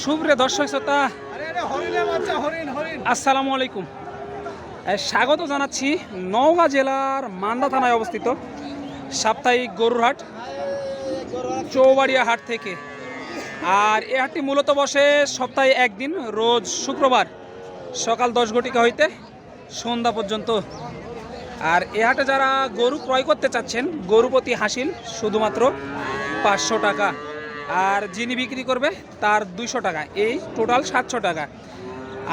সুপ্রিয় দর্শক শ্রোতা। আসসালামু আলাইকুম। স্বাগত জানাচ্ছি নওগাঁ জেলার মান্দা থানায় অবস্থিত সাপ্তাহিক গরুর হাট চৌবাড়িয়া হাট থেকে। আর এই হাটটি মূলত বসে সপ্তাহে একদিন রোজ শুক্রবার সকাল দশ ঘটিকা হইতে সন্ধ্যা পর্যন্ত। আর এ হাটে যারা গরু ক্রয় করতে চাচ্ছেন গরুপতি হাসিল শুধুমাত্র পাঁচশো টাকা। আর যিনি বিক্রি করবে তার দুইশো টাকা। এই টোটাল সাতশো টাকা।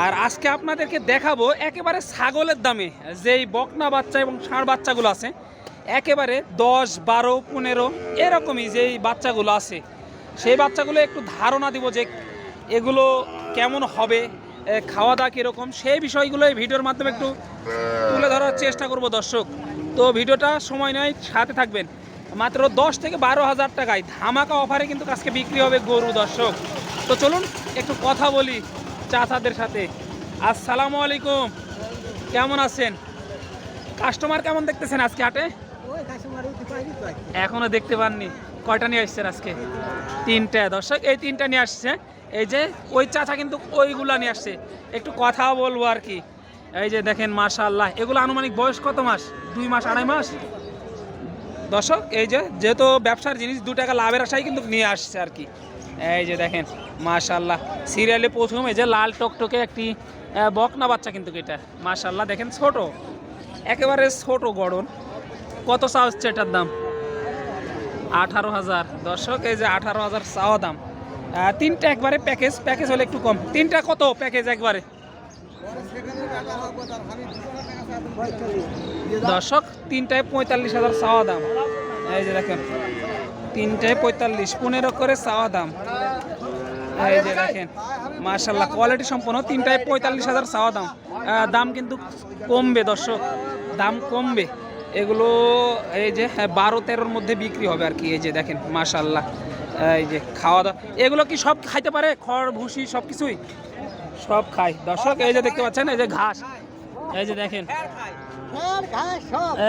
আর আজকে আপনাদেরকে দেখাবো একেবারে ছাগলের দামে যেই বকনা বাচ্চা এবং ষাঁড় বাচ্চাগুলো আছে, একেবারে দশ, বারো, পনেরো এরকমই যেই বাচ্চাগুলো আছে। সেই বাচ্চাগুলো একটু ধারণা দিব যে এগুলো কেমন হবে খাওয়া দাওয়া কীরকম, সেই বিষয়গুলো এই ভিডিওর মাধ্যমে একটু তুলে ধরার চেষ্টা করব দর্শক। তো ভিডিওটা সময় নয় সাথে থাকবেন। মাত্র দশ থেকে বারো হাজার টাকায় ধামাকা অফারে কিন্তু আজকে বিক্রি হবে গরু দর্শক। তো চলুন একটু কথা বলি চাচাদের সাথে। আসসালামু আলাইকুম। কেমন আছেন? কাস্টমার কেমন দেখতেছেন আজকে হাটে? এখনও দেখতে পাননি। কয়টা নিয়ে আসছেন আজকে? তিনটা। দর্শক এই তিনটা নিয়ে আসছে। এই যে ওই চাচা কিন্তু ওইগুলা নিয়ে আসছে। একটু কথা বলব আর কি। এই যে দেখেন মাশাআল্লাহ। এগুলো আনুমানিক বয়স কত মাস? দুই মাস আড়াই মাস? দর্শক, এই যে যেহেতু ব্যবসার জিনিস দু টাকা লাভের আশায় কিন্তু নিয়ে আসছে আর কি। এই যে দেখেন মাশাল্লাহ সিরিয়ালে প্রথম এই যে লাল টকটকে একটি বকনা বাচ্চা কিন্তু এটা। মাশাল্লাহ দেখেন ছোট। একেবারে ছোট গড়ন। কত চা হচ্ছে এটার দাম? আঠারো হাজার। দর্শক, এই যে আঠারো হাজার চাওয়া দাম। তিনটা একবারে প্যাকেজ প্যাকেজ হলে একটু কম। তিনটা কত প্যাকেজ একবারে? দর্শক তিনটায় পঁয়তাল্লিশ হাজার চাওয়া দাম। এই যে দেখেন তিনটায় পঁয়তাল্লিশ পনেরো করে চাওয়া দাম। এই যে দেখেন মার্শাল্লাহ কোয়ালিটি সম্পন্ন তিনটায় পঁয়তাল্লিশ হাজার চাওয়া দাম। দাম কিন্তু কমবে দর্শক দাম কমবে। এগুলো এই যে হ্যাঁ, বারো তেরোর মধ্যে বিক্রি হবে আর কি এই যে দেখেন মাশাল্লাহ এই যে খাওয়া দাওয়া এগুলো কি সব খাইতে পারে? খড় ভুসি সব কিছুই সব খায় দর্শক এই যে দেখতে পাচ্ছেন এই যে ঘাস। এই যে দেখেন।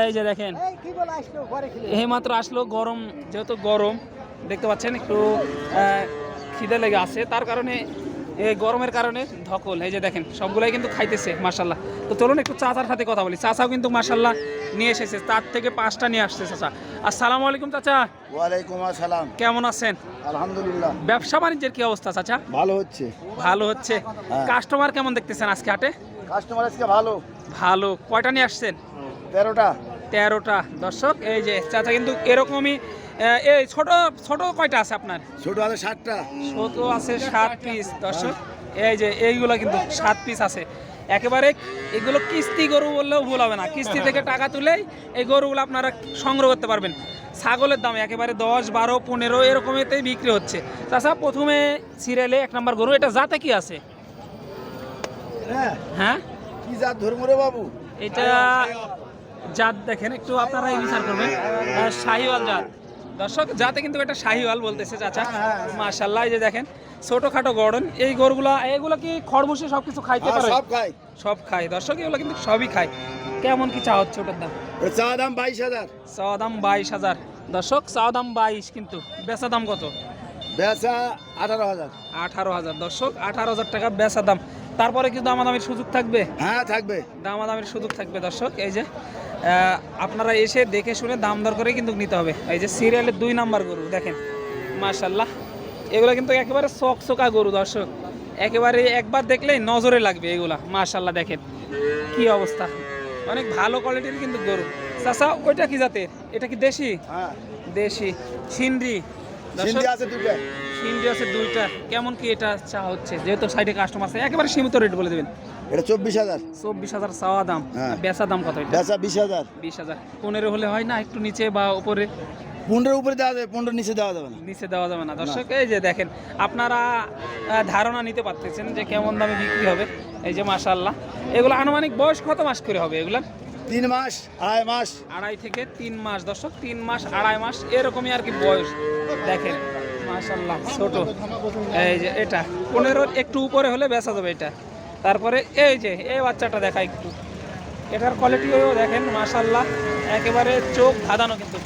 এই যে দেখেন। এই মাত্র আসলো গরম যেহেতু গরম দেখতে পাচ্ছেন একটু আহ, খিদে লেগে আছে। তার কারণে এই গরমের কারণে ধকল এই যে দেখেন সবগুলাই কিন্তু খাইতেছে মাসাল্লাহ তো চলুন একটু চাচার সাথে কথা বলি। চাচাও কিন্তু মাসাল্লাহ নিয়ে এসেছে তার থেকে পাঁচটা নিয়ে আসছে চাচা। আসসালামু আলাইকুম চাচা। ওয়ালাইকুম আসসালাম। কেমন আছেন? আলহামদুলিল্লাহ। ব্যবসা বাণিজ্যের কি অবস্থা চাচা? ভালো হচ্ছে। ভালো হচ্ছে। হ্যাঁ। কাস্টমার কেমন দেখতেছেন আজকে হাটে? কাস্টমার আজকে ভালো। ভালো। কয়টা নিয়ে আসছেন? তেরোটা। তেরোটা। দর্শক এই যে চাচা কিন্তু এরকমই এই ছোট ছোট কয়টা আছে আপনার? ছোট আছে ষাটটা ছোট আছে সাত পিস দর্শক। এই যে এইগুলো কিন্তু সাত পিস আছে। একেবারে এগুলো কিস্তি গরু বললেও ভুল হবে না। কিস্তি থেকে টাকা তুলেই এই গরুগুলো আপনারা সংগ্রহ করতে পারবেন। ছাগলের দাম একেবারে দশ বারো পনেরো এরকমেতেই বিক্রি হচ্ছে। তাছাড়া প্রথমে সিরিয়ালে এক নম্বর গরু এটা জাতে কি আছে? হ্যাঁ। হ্যাঁ? কি জাত ধর্ম রে বাবু? এটা জাত দেখেন একটু আপনারা বিচার করবেন। শাহিওয়াল জাত। দর্শক জাতে কিন্তু এটা শাহিওয়াল বলতেছে চাচা। মাশাল্লাহ এই যে দেখেন ছোটখাটো গড়ন এই গরুগুলা এগুলো কি খড়মুসে সব কিছু খাইতে হ্যাঁ, পারে? সব খাই সব খায়। দর্শক এগুলো কিন্তু সবই খায়। কেমন কি চা হচ্ছে ওটার দাম? চা দাম বাইশ হাজার। চাওয়া দাম বাইশ হাজার। দর্শক চাওয়া দাম বাইশ কিন্তু বেচা দাম কত? বেচা আঠারো হাজার। আঠারো হাজার। দর্শক আঠারো হাজার টাকা বেচা দাম। তারপরে কিন্তু দামাদামির সুযোগ থাকবে? হ্যাঁ থাকবে। দামাদামির সুযোগ থাকবে দর্শক এই যে আপনারা এসে দেখে শুনে দাম দর করে কিন্তু নিতে হবে। এই যে সিরিয়ালের দুই নাম্বার গরু দেখেন মাশাল্লাহ এগুলো কিন্তু একেবারে চকচকা গরু দর্শক। একেবারে একবার দেখলেই নজরে লাগবে এগুলা মাশাল্লাহ দেখেন। কি অবস্থা। অনেক ভালো কোয়ালিটির কিন্তু গরু। চাষা ওইটা কি জাতের? এটা কি দেশি? হ্যাঁ। দেশি। সিন্ডি। সিন্ধি আছে দুটো সিন্ডি আছে দুইটা। কেমন কি এটা চা হচ্ছে? যেহেতু সাইডে কাস্টমার আছে একেবারে সীমিত রেট বলে দেবেন। এটা চব্বিশ হাজার। চব্বিশ হাজার চাওয়া দাম। হ্যাঁ। বেচা দাম কত বেচা বিশ হাজার। বিশ হাজার। পনেরো হলে হয় না একটু নিচে বা উপরে? পনেরোর উপরে দেওয়া যাবে নিচে দেওয়া যাবে না। নিচে দেওয়া যাবে না। দর্শক এই যে দেখেন আপনারা ধারণা নিতে পারতেছেন যে কেমন দামে বিক্রি হবে। এই যে মাশাল্লাহ এগুলো আনুমানিক বয়স কত মাস করে হবে এগুলা? তিন মাস আড়াই মাস। আড়াই থেকে তিন মাস দর্শক তিন মাস আড়াই মাস এরকমই আর কি বয়স। দেখেন মাশাল্লাহ ছোট। এই যে এটা পনেরোর একটু উপরে হলে বেচা যাবে এটা। তারপরে এই যে এই বাচ্চাটা দেখা একটু। এটার কোয়ালিটিও দেখেন মাশাল্লাহ একেবারে চোখ ধাঁধানো কিন্তু।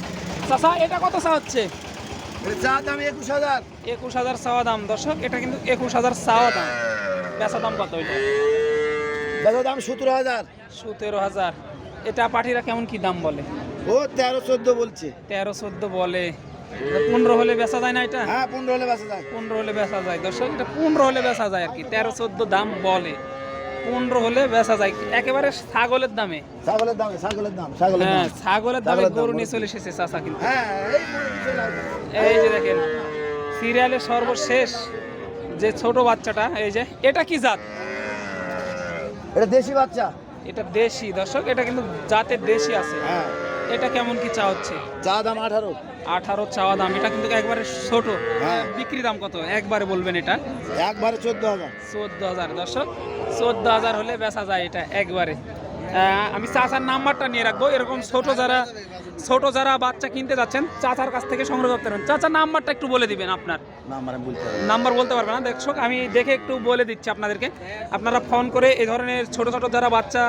চাচা এটা কত চা হচ্ছে? চা দাম একুশ হাজার। একুশ হাজার চাওয়া দাম দর্শক এটা কিন্তু একুশ হাজার চাওয়া দাম। বেচা দাম কত এটা? বেচা দাম সতেরো হাজার। সতেরো হাজার। এটা পাঠিরা কেমন কি দাম বলে? ও তেরো চোদ্দ বলছে। তেরো চোদ্দ বলে। পনেরো হলে বেচা যায় না এটা? হ্যাঁ পনেরো হলে বেচা যায়। পনেরো হলে বেচা যায়। দর্শক এটা পনেরো হলে বেচা যায় আর কি। তেরো চোদ্দ দাম বলে। পনেরো হলে বেচা যায়। একেবারে ছাগলের দামে। ছাগলের দাম ছাগলের দাম ছাগলের হ্যাঁ ছাগলের দামে দাম, গরু। নিয়ে চলে এসেছে চাচা কিন্তু। হ্যাঁ। এই যে দেখেন সিরিয়ালের সর্বশেষ যে ছোট বাচ্চাটা এই যে এটা কি জাত? এটা দেশি বাচ্চা। এটা দেশি দর্শক এটা কিন্তু জাতের দেশি আছে। হ্যাঁ। এটা কেমন কি চা হচ্ছে? চা দাম আঠারো। আঠারো চাওয়া দাম এটা কিন্তু একবারে ছোট। হ্যাঁ। বিক্রি দাম কত? একবারে বলবেন এটা? একবারে চোদ্দ হাজার। চোদ্দ হাজার দর্শক। চোদ্দ হাজার হলে বেচা যায় এটা একবারে। আমি চাচার নাম্বারটা নিয়ে রাখব। এরকম ছোট যারা ছোট যারা বাচ্চা কিনতে যাচ্ছেন চাচার কাছ থেকে সংগ্রহ করতে পারেন। চাচার নাম্বারটা একটু বলে দিবেন আপনার। নাম্বার বলতে পারবে। না। দর্শক আমি দেখে একটু বলে দিচ্ছি আপনাদেরকে। আপনারা ফোন করে এই ধরনের ছোট ছোট যারা বাচ্চা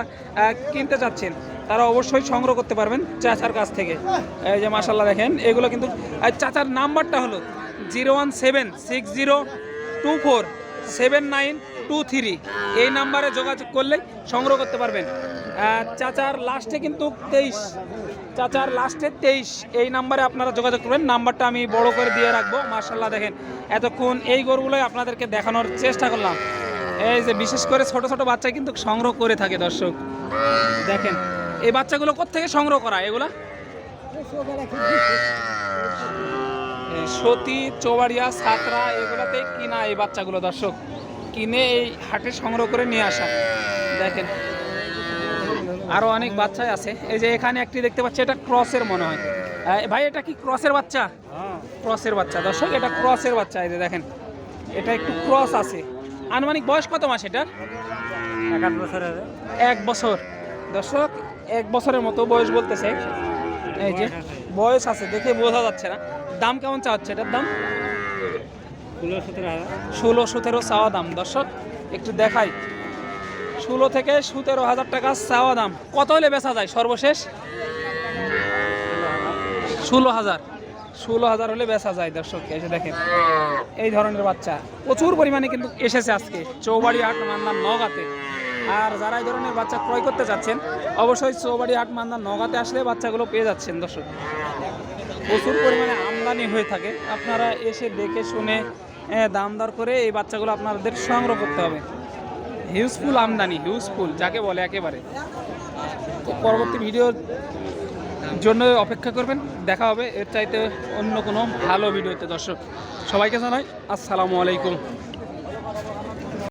কিনতে চাচ্ছেন তারা অবশ্যই সংগ্রহ করতে পারবেন চাচার কাছ থেকে। এই যে মাসাল্লাহ দেখেন এগুলো কিন্তু চাচার নাম্বারটা হলো zero one seven six zero two four seven nine two three. এই নাম্বারে যোগাযোগ করলে সংগ্রহ করতে পারবেন। চাচার লাস্টে কিন্তু তেইশ। চাচার লাস্টে তেইশ। এই নাম্বারে আপনারা যোগাযোগ করবেন। নাম্বারটা আমি বড় করে দিয়ে রাখব। মার্শাল্লাহ দেখেন, এতক্ষণ এই গরুগুলোই আপনাদেরকে দেখানোর চেষ্টা করলাম। এই যে বিশেষ করে ছোট ছোট বাচ্চা কিন্তু সংগ্রহ করে থাকে দর্শক। দেখেন, এই বাচ্চাগুলো কোত্থেকে সংগ্রহ করা এগুলা? সতী, চৌবাড়িয়া, সাতরা এগুলাতে কিনা এই বাচ্চাগুলো দর্শক। কিনে এই হাটে সংগ্রহ করে নিয়ে আসা। দেখেন আরও অনেক বাচ্চাই আছে। এই যে এখানে একটি দেখতে পাচ্ছি এটা ক্রসের মনে হয়। ভাই এটা কি ক্রসের বাচ্চা? ক্রসের বাচ্চা। দর্শক এটা ক্রসের বাচ্চা এই যে দেখেন। এটা একটু ক্রস আছে। আনুমানিক বয়স কত মাস এটার? এক বছর। দর্শক এক বছরের মতো বয়স বলতেছে। এই যে বয়স আছে দেখে বোঝা যাচ্ছে না। দাম কেমন চাচ্ছে এটার দাম? ষোলো সতেরো চাওয়া দাম। দর্শক একটু দেখাই। ষোলো থেকে সতেরো হাজার টাকা চাওয়া দাম। কত হলে বেচা যায় সর্বশেষ? ষোলো হাজার। ষোলো হাজার হলে বেচা যায় দর্শক এসে দেখেন। এই ধরনের বাচ্চা। প্রচুর পরিমাণে কিন্তু এসেছে আজকে। চৌবাড়ি হাট, মান্দার নগাতে। আর যারা এই ধরনের বাচ্চা ক্রয় করতে চাচ্ছেন অবশ্যই চৌবাড়ি হাট, মান্দার নগাতে আসলে বাচ্চাগুলো পেয়ে যাচ্ছেন দর্শক। প্রচুর পরিমাণে আমদানি হয়ে থাকে। আপনারা এসে দেখে শুনে দাম দর করে এই বাচ্চাগুলো আপনাদের সংগ্রহ করতে হবে। হিউজফুল আমদানি, হিউজফুল, যাকে বলে একেবারে। পরবর্তী ভিডিওর জন্য অপেক্ষা করবেন, দেখা হবে। এর চাইতে অন্য কোনো ভালো ভিডিওতে দর্শক। সবাইকে জানাই, আসসালামু আলাইকুম।